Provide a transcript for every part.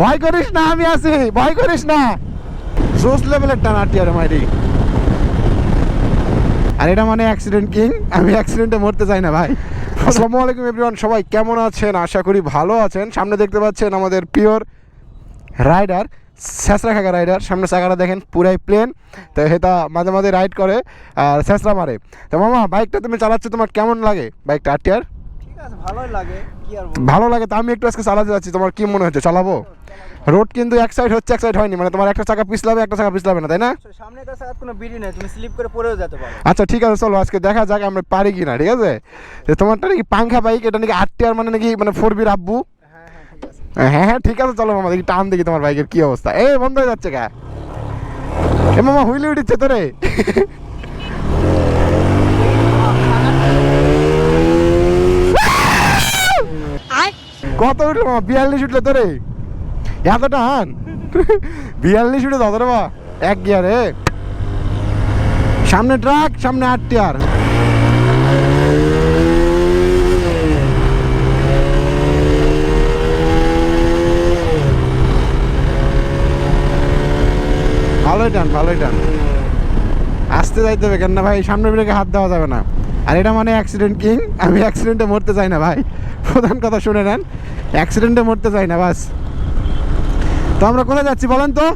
ভয় করিস না আমি আছি। ভয় করিস না। জোস লেভেলের টান আটিয়ার মাইরি। আর এটা মানে অ্যাক্সিডেন্ট কিং আমি অ্যাক্সিডেন্টে মরতে চাই না ভাই। আসসালামু আলাইকুম এভরিওয়ান সবাই কেমন আছেন? আশা করি ভালো আছেন। সামনে দেখতে পাচ্ছেন আমাদের পিওর রাইডার স্যাঁচরা খাগা রাইডার সামনে চাকাটা দেখেন পুরাই প্লেন তো হেতা মাঝে মাঝে রাইড করে আর স্যাঁচরা মারে। তো মামা বাইকটা তুমি চালাচ্ছ তোমার কেমন লাগে? বাইকটা আছে ভালোই লাগে কি আর ভালো লাগে তো আমি একটু আজকে চালাতে যাচ্ছি তোমার কি মনে হচ্ছে? চালাবো? রোড কিন্তু এক সাইড হচ্ছে এক সাইড হয়নি মানে তোমার একটা চাকা পিছলাবে একটা চাকা পিছলাবে না তাই না? সামনে তো সাথে কোনো বিড়ি নেই তুমি স্লিপ করে পড়েও যেতে পারো। আচ্ছা ঠিক আছে চলো আজকে দেখা যাক আমরা পারি কি না ঠিক আছে? তোমারটা নাকি পাংখা বাইক এটা নাকি আট টিয়ার মানে নাকি মানে ফোর বির আব্বু? হ্যাঁ হ্যাঁ ঠিক আছে। হ্যাঁ হ্যাঁ ঠিক আছে চলো মামা দেখি টান দেখি তোমার বাইকের কি অবস্থা। এই বন্ধ হয়ে যাচ্ছে কা এ মামা হুইলি উঠিচ্ছে তোরে। কত উঠল বিয়াল্লিশ উঠল তোরে। এত টান বিয়াল্লিশ উঠে দাও রে বা এক গিয়ারে। সামনে ট্রাক, সামনে আট টিয়ার। ভালোই টান ভালোই টান। আসতে যাইতে হবে কেন না ভাই সামনে ব্রেকে হাত দেওয়া যাবে না। আর এটা মানে অ্যাক্সিডেন্ট কিং আমি অ্যাক্সিডেন্টে মরতে চাই না, ভাই। প্রধান কথা শুনে নেন। অ্যাক্সিডেন্টে মরতে চাই না, বাস। তো আমরা কোথায় যাচ্ছি বলেন তো?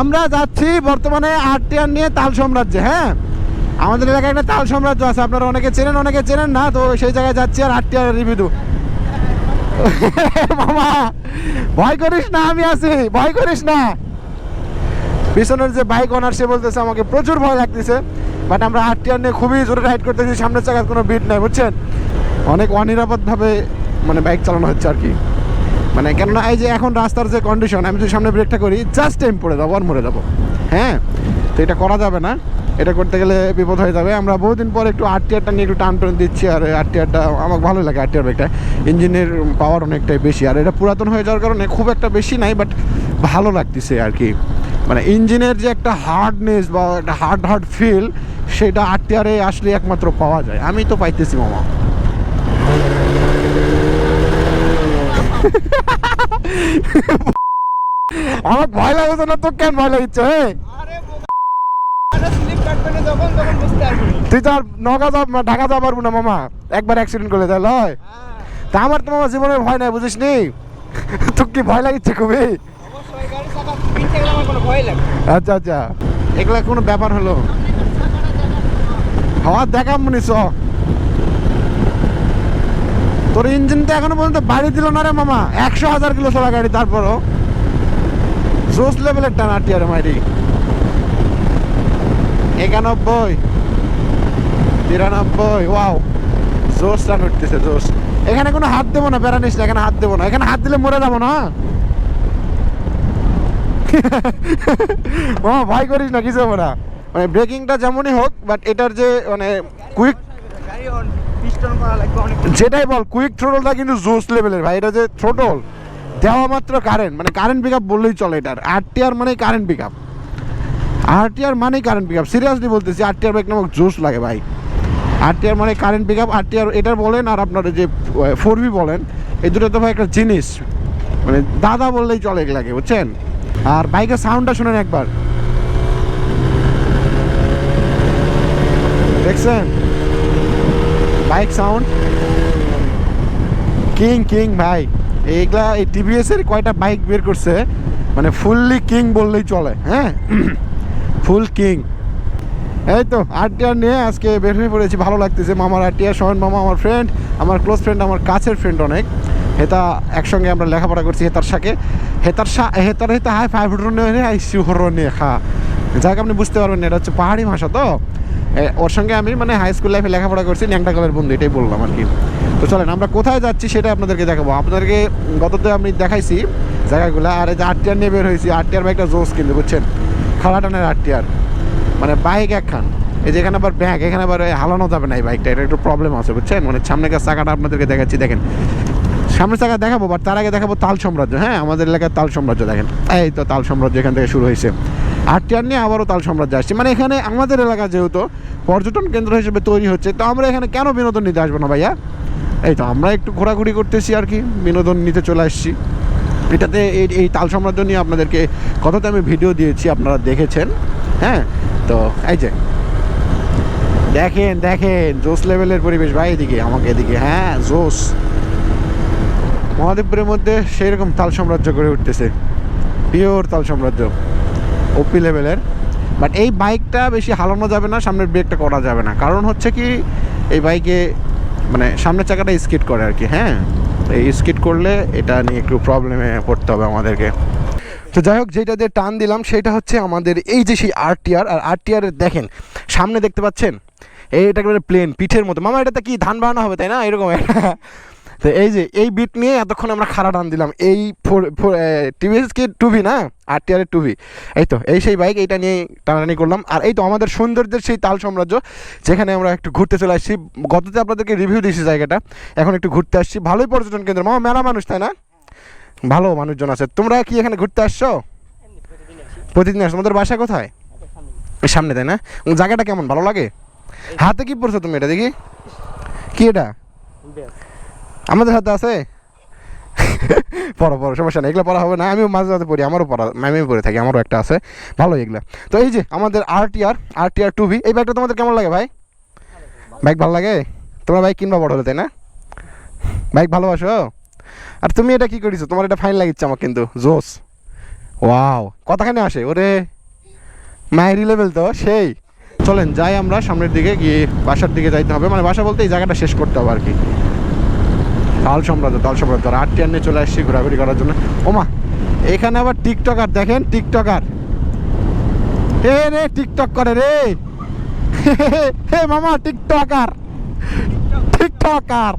আমরা যাচ্ছি বর্তমানে আরটিআর নিয়ে তাল সাম্রাজ্যে হ্যাঁ? আমাদের এলাকায় একটা তাল সাম্রাজ্য আছে, আপনারা অনেকে চেনেন অনেকে চেনেন না, তো সেই জায়গায় যাচ্ছি আর আরটিআর রিভিউ দেবো। মামা, ভয় করিস না, আমি আছি। ভয় করিস না। পিছনের যে বাইক ওনার সে বলতেছে, আমাকে প্রচুর ভয় লাগতেছে বাট আমরা আরটিআর নিয়ে খুবই জোরে রাইড করতেছি, সামনের চাকার কোনো বিট নাই, বুঝছেন? অনেক অনিরাপদভাবে মানে বাইক চালানো হচ্ছে আর কি। মানে কেননা এই যে এখন রাস্তার যে কন্ডিশন আমি যদি সামনে ব্রেকটা করি জাস্ট টাইম পড়ে যাব আর মরে যাব। হ্যাঁ? তো এটা করা যাবে না। এটা করতে গেলে বিপদ হয়ে যাবে। আমরা বহুদিন পর একটু আরটিআরটা নিয়ে একটু টান টান দিচ্ছি, আর আরটিআরটা আমার ভালো লাগে আরটিআর বাইকটা ইঞ্জিনের পাওয়ার অনেকটাই বেশি, আর এটা পুরাতন হয়ে যাওয়ার কারণে খুব একটা বেশি নাই বাট ভালো লাগতেছে আর কি। মানে ইঞ্জিনের যে একটা হার্ডনেস বা একটা হার্ড হার্ড ফিল সেটা আরটিআরে আসলে একমাত্র পাওয়া যায়। আমি তো পাইতেছি, মামা। আমার ভয় লাগছে না তো, কেন ভয় লাগছে তুই তো আর নগা যাব ঢাকা যাওয়া পারব না, মামা। একবার অ্যাক্সিডেন্ট করলে তাহলে হ্যাঁ। তা আমার তো মামা জীবনে ভয় নাই বুঝিস নি তোর কি ভয় লাগছে খুবই? আচ্ছা আচ্ছা। এগুলা কোনো ব্যাপার হলো? মনে তোর ইঞ্জিন তো এখনও পর্যন্ত বাড়ি দিল না রে মামা। একশো হাজার কিলো চলা গাড়ি, তারপরও। জোস লেভেলের মাইরি। একানব্বই, তিরানব্বই, ওয়াও। জোস টান উঠতেছে জোস এখানে কোনো হাত দেবো না বেড়ানিস না, এখানে হাত দেবো না। এখানে হাত দিলে মরে যাব না। ও ভয় করিস না, কিছু না। মানে ব্রেকিংটা যেমনই হোক বাট এটার যে মানে কুইক যেটাই বল কুইক থ্রোটলটা কিন্তু জোস লেভেলের ভাই, এটা যে থ্রোটল দেওয়া মাত্র কারেন্ট মানে কারেন্ট পিক আপ বললেই চলে এটার। আরটিআর মানে কারেন্ট পিক আপ আরটিআর মানেই কারেন্ট পিক আপ সিরিয়াসলি বলতেছি আরটিআর বাইক নামক জোস লাগে, ভাই। আরটিআর মানে কারেন্ট পিক আপ আরটিআর এটার বলেন আর আপনার যে ফোর বলেন, এই দুটো তো ভাই একটা জিনিস। মানে দাদা বললেই চলে লাগে বুঝছেন? আর বাইকের সাউন্ডটা শুনেন একবার। দেখছেন? বাইক সাউন্ড কিং কিং ভাই, এইগুলা এই টিভিএস এর কয়টা বাইক বের করছে? মানে ফুললি কিং বললেই চলে হ্যাঁ? ফুল কিং এই তো আরটিআর নিয়ে আজকে বের হয়ে পড়েছি, ভালো লাগতেছে। মামার আরটিআর সোহেন মামা আমার ফ্রেন্ড আমার ক্লোজ ফ্রেন্ড আমার কাছের ফ্রেন্ড অনেক। হেতা একসঙ্গে আমরা লেখাপড়া করছি হেতার সাথে। হেতার সা হেতার হেতা হাই ফাইভ নিয়ে হাই শিহর নিয়ে খা। যাক, আপনি বুঝতে পারবেন এটা হচ্ছে পাহাড়ি ভাষা তো। ওর সঙ্গে আমি মানে হাই স্কুল লাইফে লেখাপড়া করছি, ন্যাংটা কালের বন্ধু, এটাই বললাম আর কি। তো চলেন, আমরা কোথায় যাচ্ছি সেটা আপনাদেরকে দেখাবো। আপনাদেরকে গততে আমি দেখাইছি জায়গাগুলো, আর এই যে আরটিআর নিয়ে বের হয়েছি আরটিআর বাইকটা জোস কিন্তু বুঝছেন? খালা টানের আরটিআর মানে বাইক একখান। এই যে এখানে আবার ব্যাগ এখানে আবার হালানো যাবে না এই বাইকটা, এটা একটু প্রবলেম আছে, বুঝছেন? মানে সামনে কাছে চাকাটা আপনাদেরকে দেখাচ্ছি, দেখেন। সামনের চাকা দেখাবো বাট তার আগে দেখাবো তাল সাম্রাজ্য। হ্যাঁ আমাদের এলাকার তাল সাম্রাজ্য দেখেন। এই তো তাল সাম্রাজ্য এখান থেকে শুরু হয়েছে। আটটিয়ার নিয়ে আবারও তাল সাম্রাজ্য আসছে। মানে এখানে আমাদের এলাকা যেহেতু পর্যটন কেন্দ্র হিসেবে তৈরি হচ্ছে, তো আমরা এখানে কেন বিনোদন নিতে আসব না ভাইয়া? এই তো আমরা একটু ঘোরাঘুরি করতেছি আর কি, বিনোদন নিতে চলে আসছি। এটাতে এই তাল সাম্রাজ্য নিয়ে আপনাদেরকে কততে আমি ভিডিও দিয়েছি, আপনারা দেখেছেন। হ্যাঁ তো এই যে। দেখেন দেখেন, জোস লেভেলের পরিবেশ ভাই এদিকে, আমাকে এদিকে। হ্যাঁ জোস। মহাদেবপুরের মধ্যে সেই রকম তাল সাম্রাজ্য করে উঠতেছে। পিওর তাল সাম্রাজ্য ওপি লেভেলের বাট এই বাইকটা বেশি হালানো যাবে না, সামনের ব্রেকটা করা যাবে না। কারণ হচ্ছে কি, এই বাইকে মানে সামনের চাকাটা স্কিট করে আর কি হ্যাঁ? এই স্কিট করলে এটা নিয়ে একটু প্রবলেমে পড়তে হবে আমাদেরকে। তো যাই হোক যেটা দিয়ে টান দিলাম, সেটা হচ্ছে আমাদের এই যে সেই আরটিআর আর আরটিআর দেখেন, সামনে দেখতে পাচ্ছেন? এইটা একেবারে প্লেন পিঠের মতো। মামা, এটাতে কি ধান বানানো হবে, তাই না? এরকম তো এই যে এই বিট নিয়ে এতক্ষণ আমরা খাড়া টান দিলাম। এই ফোর টিভিএস কি টুভি না? আর টি আর টুভি এই তো এই সেই বাইক এইটা নিয়ে টানাটানি করলাম। আর এই তো আমাদের সৌন্দর্যের সেই তাল সাম্রাজ্য যেখানে আমরা একটু ঘুরতে চলে আসছি। গততে আপনাদেরকে রিভিউ দিয়েছি জায়গাটা। এখন একটু ঘুরতে আসছি। ভালোই পর্যটন কেন্দ্র। মামা মেলা মানুষ তাই না? ভালো মানুষজন আছে। তোমরা কি এখানে ঘুরতে আসছো? প্রতিদিন আসছো তোমাদের বাসা কোথায়? সামনে। তাই না? জায়গাটা কেমন? ভালো লাগে? হাতে কি পড়ছো তুমি এটা দেখি? কি এটা? আমাদের হাতে আছে? পড়ো পড়ো, সমস্যা নেই। এগুলো পড়া হবে না। আমিও মাঝে মাঝে পড়ি, আমারও পড়া আমি পড়ে থাকি, আমারও একটা আছে। ভালো এগুলো। তো এই যে আমাদের আর টি আর আর টি আর টু ভি এই বাইকটা তোমাদের কেমন লাগে ভাই? বাইক ভালো লাগে? তোমরা বাইক কিনবা বড় হলে, তাই না? বাইক ভালোবাসো? আর তুমি এটা কি করেছ? তোমার এটা ফাইন লাগিচ্ছে আমার কিন্তু, জোস। ওয়াও কতখানে আসে? ওরে মায়েরি লেভেল তো, সেই। চলেন, যাই আমরা সামনের দিকে গিয়ে বাসার দিকে যাইতে হবে। মানে বাসা বলতে এই জায়গাটা শেষ করতে হবে আর কি। তাল সাম্রাজ্য তাল সাম্রাজ্য আর আট টিয়ার নিয়ে চলে আসছি ঘোরাঘুরি করার জন্য। ওমা, এখানে আবার টিকটকার, দেখেন টিকটকার। হে রে, টিকটক করে রে। হে মামা, টিকটকার। টিকটকার।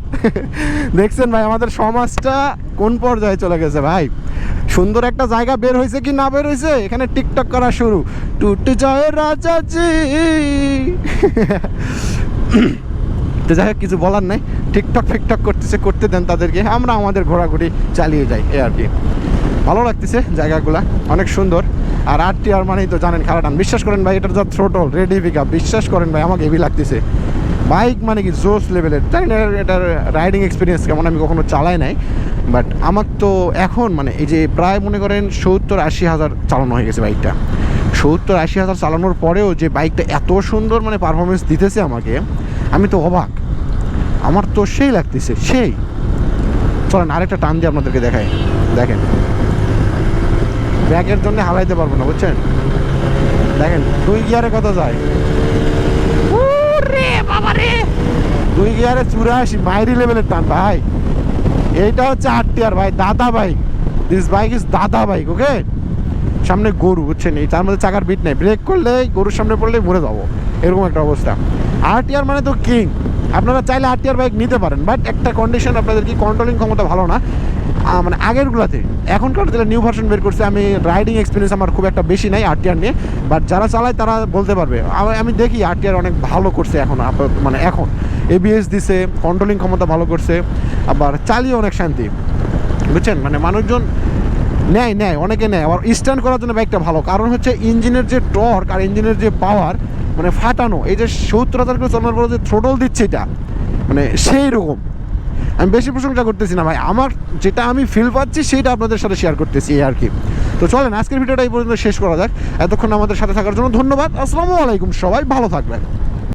দেখছেন ভাই, আমাদের সমাজটা কোন পর্যায়ে চলে গেছে ভাই? সুন্দর একটা জায়গা বের হয়েছে কি না বের হয়েছে? এখানে টিকটক করা শুরু। টুট যায় রাজাজি তো যাই হোক, কিছু বলার নাই। টিকটক ফিকটক করতেছে, করতে দেন তাদেরকে। আমরা আমাদের ঘোরাঘুরি চালিয়ে যাই, এ আর কি। ভালো লাগতেছে জায়গাগুলা, অনেক সুন্দর। আর আর টি আর মানেই তো জানেন খারাটান। বিশ্বাস করেন ভাই, এটার যা থ্রোটল রেডি পিক বিশ্বাস করেন ভাই, আমাকে হেভি লাগতেছে। বাইক মানে কি জোস লেভেলের তাই না এটার রাইডিং এক্সপিরিয়েন্স কেমন, আমি কখনো চালাই নাই। বাট আমার তো এখন মানে এই যে প্রায় মনে করেন সত্তর আশি হাজার চালানো হয়ে গেছে বাইকটা সত্তর আশি হাজার চালানোর পরেও যে বাইকটা এত সুন্দর মানে পারফরমেন্স দিতেছে আমাকে, আমি তো অবাক। আমার তো সেই লাগতেছে সেই। চলেন আরেকটা টান দিয়ে আপনাদেরকে দেখাই। দেখেন। ব্যাগের জন্য হালাইতে পারব না বুঝছেন? দেখেন দুই গিয়ারে কত যায়? দুই গিয়ারে চুরাশি মাইরি লেভেলের টান ভাই। এইটা হচ্ছে আটটি আর ভাই দাদা বাইক দিস বাইক ইজ দাদা বাইক ওকে সামনে গরু বুঝছেন? এই তার মধ্যে চাকার বিট নেই। ব্রেক করলে গরুর সামনে পড়লে মরে যাব। এরকম একটা অবস্থা। আরটিআর মানে তো কিং আপনারা চাইলে আরটিআর বাইক নিতে পারেন বাট একটা কন্ডিশন আপনাদের কি কন্ট্রোলিং ক্ষমতা ভালো না? মানে আগেরগুলোতে। এখনকার যেটা নিউ ভার্সন বের করছে, আমি রাইডিং এক্সপিরিয়েন্স আমার খুব একটা বেশি নাই আরটিআর নিয়ে বাট যারা চালায় তারা বলতে পারবে। আমি- দেখি আরটিআর অনেক ভালো করছে এখন মানে এখন। এবিএস দিছে কন্ট্রোলিং ক্ষমতা ভালো করছে, আবার চালিয়ে অনেক শান্তি। বুঝছেন? মানে মানুষজন নেয় নেয়, অনেকে নেয়। আবার স্ট্যান্ড করার জন্য বাইকটা ভালো। কারণ হচ্ছে ইঞ্জিনের যে টর্ক আর ইঞ্জিনের যে পাওয়ার মানে ফাটানো, এই যে সত্তর কিলো চালানোর পরে যে থ্রোটল দিচ্ছে এটা মানে সেই রকম। আমি বেশি প্রশংসা করতেছি না ভাই, আমার যেটা আমি ফিল পাচ্ছি সেটা আপনাদের সাথে শেয়ার করতেছি এই আর কি। তো চলেন, আজকের ভিডিওটা এই পর্যন্ত শেষ করা যাক। এতক্ষণ আমাদের সাথে থাকার জন্য ধন্যবাদ। আসসালামু আলাইকুম সবাই, ভালো থাকবেন।